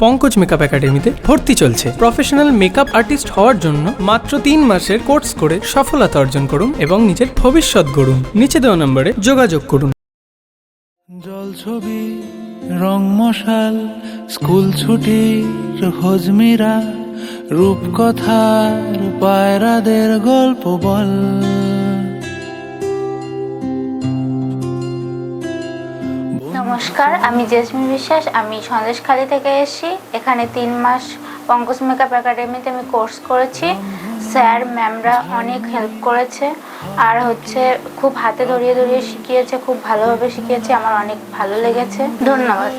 Pankaj makeup একাডেমিতে ভর্তি চলছে। প্রফেশনাল মেকআপ আর্টিস্ট হওয়ার জন্য মাত্র তিন মাসের কোর্স করে সফলতা অর্জন করুন এবং নিজের ভবিষ্যৎ গড়ুন। নিচে দেওয়া নম্বরে যোগাযোগ করুন। জল ছবি, রং মশাল, স্কুল ছুটির হজমিরা রূপকথার পায়রাদের গল্প বল। নমস্কার, আমি জেসমিন বিশ্বাস, আমি সন্দেশখালী থেকে এসেছি। এখানে তিন মাস পঙ্কজ মেকআপ একাডেমিতে আমি কোর্স করেছি। স্যার, ম্যামরা অনেক হেল্প করেছে। আর হচ্ছে খুব হাতে ধরিয়ে ধরিয়ে শিখিয়েছে, খুব ভালোভাবে শিখিয়েছে, আমার অনেক ভালো লেগেছে। ধন্যবাদ।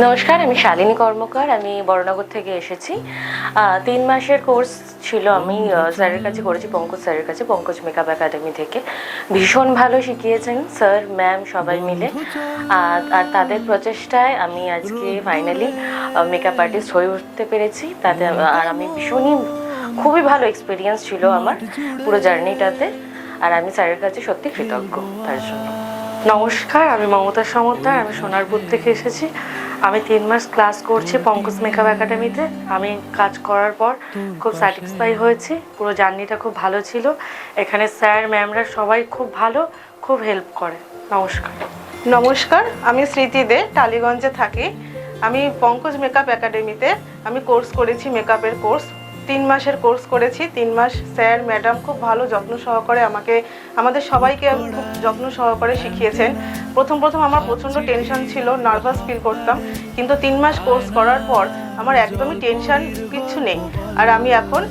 নমস্কার আমি শালিনী কর্মকার আমি বড়নগর থেকে এসেছি। তিন মাসের কোর্স ছিল আমি স্যারের কাছে করেছি পঙ্কজ স্যারের কাছে পঙ্কজ মেকআপ একাডেমি থেকে। ভীষণ ভালো শিখিয়েছেন স্যার ম্যাম সবাই মিলে। আর আর তাদের প্রচেষ্টায় আমি আজকে ফাইনালি মেকআপ আর্টিস্ট হয়ে উঠতে পেরেছি। তাতে আর আমি ভীষণই খুবই ভালো এক্সপিরিয়েন্স ছিল আমার পুরো জার্নিটাতে। আর আমি স্যারের কাছে সত্যি কৃতজ্ঞ তার জন্য। নমস্কার আমি মমতা সমদ্দার আমি সোনারপুর থেকে এসেছি। আমি তিন মাস ক্লাস করছি পঙ্কজ মেকআপ একাডেমিতে আমি কাজ করার পর খুব স্যাটিসফাই হয়েছি। পুরো জার্নিটা খুব ভালো ছিল। এখানে স্যার ম্যামরা সবাই খুব ভালো খুব হেল্প করে। নমস্কার। নমস্কার আমি স্মৃতি দে টালিগঞ্জে থাকি। আমি পঙ্কজ মেকআপ একাডেমিতে আমি কোর্স করেছি মেকআপের কোর্স তিন মাসের কোর্স করেছি, তিন মাস স্যার, ম্যাডাম খুব ভালো যত্ন সহকারে আমাকে, আমাদের সবাইকে খুব যত্ন সহকারে শিখিয়েছেন প্রথম প্রথম আমার প্রচণ্ড টেনশন ছিল নার্ভাস ফিল করতাম, কিন্তু তিন মাস কোর্স করার পর আমার একদমই টেনশন কিচ্ছু নেই। আর আমি এখন,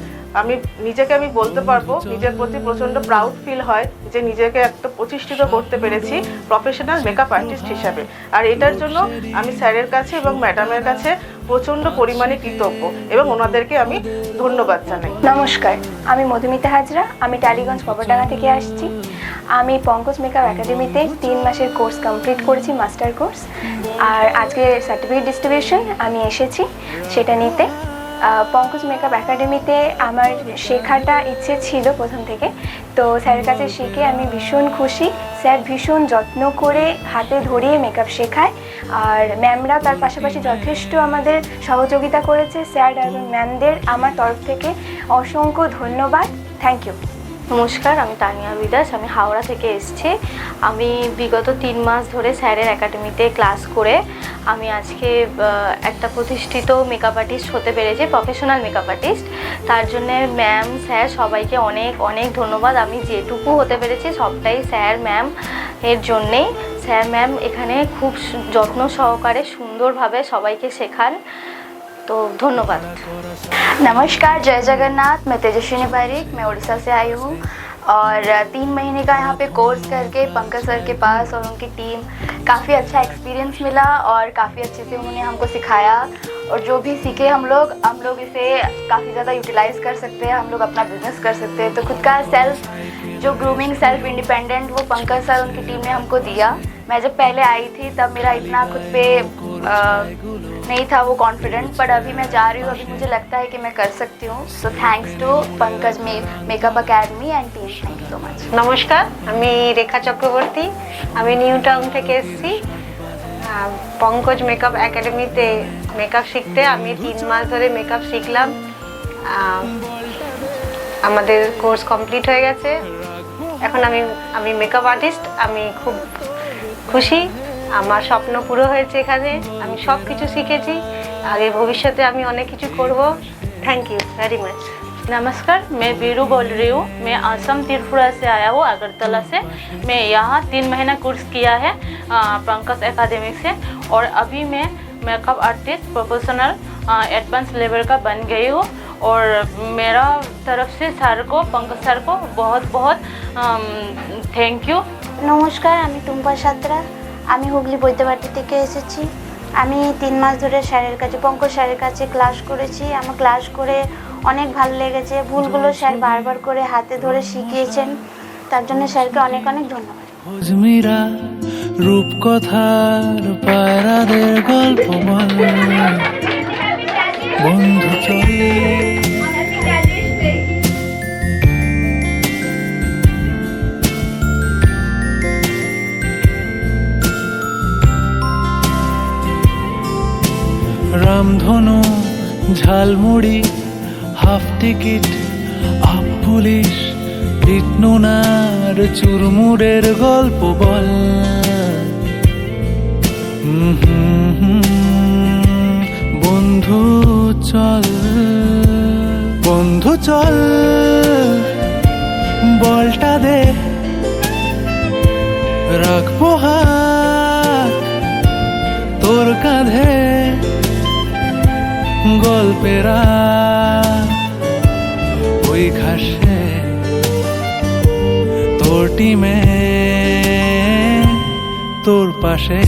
আমি নিজেকে আমি বলতে পারব, নিজের প্রতি প্রচণ্ড প্রাউড ফিল হয় যে নিজেকে একটা প্রতিষ্ঠিত করতে পেরেছি প্রফেশনাল মেকআপ আর্টিস্ট হিসাবে। আর এটার জন্য আমি স্যারের কাছে এবং ম্যাডামের কাছে প্রচণ্ড পরিমাণে কৃতজ্ঞ এবং ওনাদেরকে আমি ধন্যবাদ জানাই। নমস্কার, আমি মধুমিতা হাজরা, আমি টালিগঞ্জ কবরডাঙ্গা থেকে আসছি। আমি পঙ্কজ মেকআপ একাডেমিতে তিন মাসের কোর্স কমপ্লিট করেছি, মাস্টার কোর্স। আর আজকে সার্টিফিকেট ডিস্ট্রিবিউশন আমি এসেছি সেটা নিতে। পঙ্কজ মেকআপ একাডেমিতে আমার শেখাটা ইচ্ছে ছিল প্রথম থেকে তো স্যারের কাছে শিখে আমি ভীষণ খুশি। স্যার ভীষণ যত্ন করে হাতে ধরিয়ে মেকআপ শেখায়। আর ম্যামরা তার পাশাপাশি যথেষ্ট আমাদের সহযোগিতা করেছে। স্যার এবং ম্যামদের আমার তরফ থেকে অসংখ্য ধন্যবাদ। থ্যাংক ইউ নমস্কার, আমি তানিয়া বিদাস। আমি হাওড়া থেকে এসেছি। আমি বিগত তিন মাস ধরে স্যারের একাডেমিতে ক্লাস করে আমি আজকে আহ, একটা প্রতিষ্ঠিত মেকআপ আর্টিস্ট হতে পেরেছি প্রফেশনাল মেকআপ আর্টিস্ট তার জন্যে ম্যাম স্যার সবাইকে অনেক অনেক ধন্যবাদ আমি যেটুকু হতে পেরেছি সবটাই স্যার ম্যাম এর জন্যেই স্যার ম্যাম এখানে খুব সু- যত্ন সহকারে সুন্দরভাবে সবাইকে শেখান তো ধন্যবাদ नमस्कार जय जगन्नाथ मैं तेजस्विनी पारिक मैं उड़ीसा से आई हूँ और तीन महीने का यहाँ पे कोर्स करके पंकज सर के पास और उनकी टीम काफ़ी अच्छा एक्सपीरियंस मिला और काफ़ी अच्छे से उन्होंने हमको सिखाया। और जो भी सीखे हम लोग हम लोग इसे काफ़ी ज़्यादा यूटिलाइज कर सकते हैं, हम लोग अपना बिज़नेस कर सकते हैं। तो खुद का सेल्फ जो ग्रूमिंग सेल्फ इंडिपेंडेंट वो पंकज सर उनकी टीम ने हमको दिया। मैं जब पहले आई थी, तब मेरा इतना खुद पे नहीं था वो कॉन्फिडेंट पर अभी मैं जा रही हूँ अभी मुझे लगता है कि मैं कर सकती हूँ so thanks to Pankaj makeup academy and team thank you so much নমস্কার আমি রেখা চক্রবর্তী আমি নিউ টাউন থেকে এসেছি আহ, পঙ্কজ মেকআপ একাডেমিতে মেকআপ শিখতে আমি তিন মাস ধরে মেকআপ শিখলাম আহ, আমাদের কোর্স কমপ্লিট হয়ে গেছে এখন আমি আমি মেকআপ আর্টিস্ট আমি খুব খুশি আমার স্বপ্ন পুরো হয়েছে এখানে আমি সব কিছু শিখেছি আগে ভবিষ্যতে আমি অনেক কিছু করব থ্যাংক ইউ ভেরি মাচ नमस्कार मैं बीरू बोल रही हूँ मैं असम त्रिपुरा से आया हूँ अगरतला से मैं यहाँ तीन महीना कोर्स किया है अ, पंकज एकेडमिक से और अभी मैं makeup artist professional advance level का बन गई हूँ और मेरा तरफ से सर को पंकज सर को बहुत बहुत थैंक यू নমস্কার আমি টুম্পা সাতরা আমি হুগলি বৈদ্যবাটি থেকে এসেছি। আমি তিন মাস ধরে স্যারের কাছে, পঙ্কজ স্যারের কাছে ক্লাস করেছি। আমার ক্লাস করে অনেক ভালো লেগেছে। ভুলগুলো স্যার বারবার করে হাতে ধরে শিখিয়েছেন। তার জন্য স্যারকে অনেক অনেক ধন্যবাদ। পায়রাদের গল্প বন্ধু চলে। ঝালমুড়ি? হাফ টিকিট, আপ পুলিশ পিটনুনার চুরমুড়ের গল্প বল। বন্ধু চল বন্ধু চল, বলটা দে, রাখব হাত। গল্পেরা ওই ঘাসে তোর টিমে তোর পাশে।